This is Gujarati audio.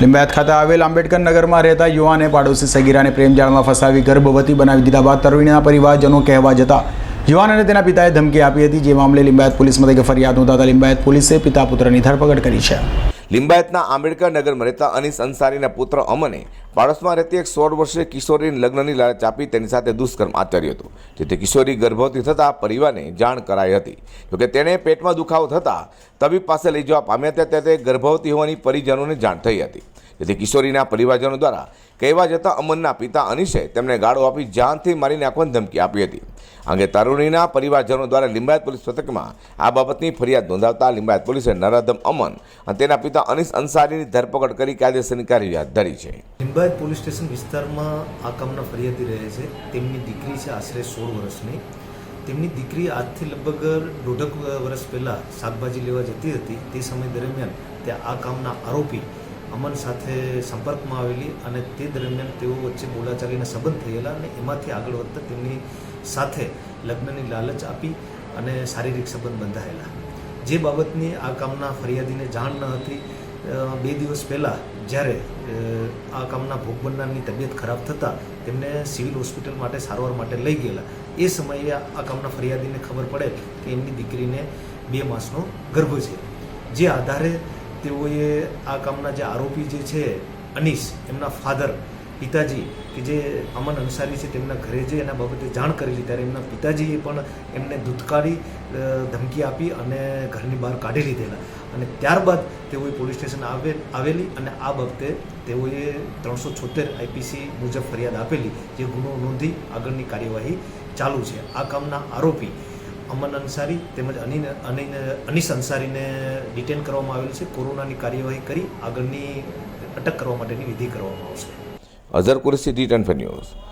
લીંબાયત ખાતે આવેલ આંબેડકર નગરમાં રહેતા યુવાને પાડોશી સગીરાને પ્રેમજાળમાં ફસાવી ગર્ભવતી બનાવી દીધા બાદ તરુણીના પરિવારજનો કહેવા જતા. યુવાન અને તેના પિતાએ ધમકી આપી હતી, જે મામલે લિંબાયત પોલીસ મથકે ફરિયાદ નોંધાતા લિંબાયત પોલીસે પિતા પુત્રની ધરપકડ કરી છે. લિંબાયતના આંબેડકર નગરમાં રહેતા અનિસ અંસારીના પુત્ર અમને પાડોશમાં રહેતી એક સોળ વર્ષીય કિશોરીને લગ્નની લાલચ આપી તેની સાથે દુષ્કર્મ આચર્યું હતું. જેથી કિશોરી ગર્ભવતી થતાં પરિવારને જાણ કરાઈ હતી. જોકે તેણે પેટમાં દુખાવો થતાં તબીબ પાસે લઈ જવા પામ્યા હતા તે ગર્ભવતી હોવાની પરિજનોને જાણ થઈ હતી. જેથી કિશોરીના પરિવારજનો દ્વારા કહેવા જતાં અમનના પિતા અનીશે તેમને ગાળો આપી જાનથી મારી નાખવાની ધમકી આપી હતી. અંગે તરુણીના પરિવારજનો દ્વારા લિંબાયત પોલીસ મથકમાં આ બાબતની ફરિયાદ નોંધાવતા લિંબાયત પોલીસે નરાધમ અમન અને તેના પિતા અનિશ અંસારીની ધરપકડ કરી કાયદેસરની કાર્યવાહી ધરી છે. લિંબાયત પોલીસ સ્ટેશન વિસ્તારમાં આ કામના ફરિયાદી રહે છે. તેમની દીકરી છે, આશરે સોળ વર્ષની. તેમની દીકરી આજથી લગભગ દોઢક વર્ષ પહેલાં શાકભાજી લેવા જતી હતી. તે સમય દરમિયાન તે આ કામના આરોપી અમન સાથે સંપર્કમાં આવેલી અને તે દરમિયાન તેઓ વચ્ચે બોલાચાલીના સંબંધ થયેલા અને એમાંથી આગળ વધતા તેમની સાથે લગ્નની લાલચ આપી અને શારીરિક સંબંધ બંધાયેલા. જે બાબતની આ કામના ફરિયાદીને જાણ ન હતી બે દિવસ પહેલાં જ્યારે આ કામના ભોગ બનનારની તબિયત ખરાબ થતાં તેમને સિવિલ હોસ્પિટલ માટે સારવાર માટે લઈ ગયેલા. એ સમયે આ કામના ફરિયાદીને ખબર પડે કે એમની દીકરીને બે માસનો ગર્ભ છે. જે આધારે તેઓએ આ કામના જે આરોપી જે છે, અનીશ, એમના ફાધર પિતાજી, કે જે અમન અંસારી છે તેમના ઘરે જઈ એના બાબતે જાણ કરેલી, ત્યારે એમના પિતાજીએ પણ એમને ધૂતકારી ધમકી આપી અને ઘરની બહાર કાઢી લીધેલા. અને ત્યારબાદ તેઓએ પોલીસ સ્ટેશન આવે, આવેલી અને આ બાબતે તેઓએ ત્રણસો છોતેર આઈપીસી મુજબ ફરિયાદ આપેલી, જે ગુનો નોંધી આગળની કાર્યવાહી ચાલુ છે. આ કામના આરોપી અમન અંસારી તેમજ અનિન અનીસ અંસારીને ડિટેન કરવામાં આવેલ છે. કોરોનાની કાર્યવાહી કરી આગળની અટક કરવા માટેની વિધિ કરવામાં આવશે. Azhar Qureshi D ten news.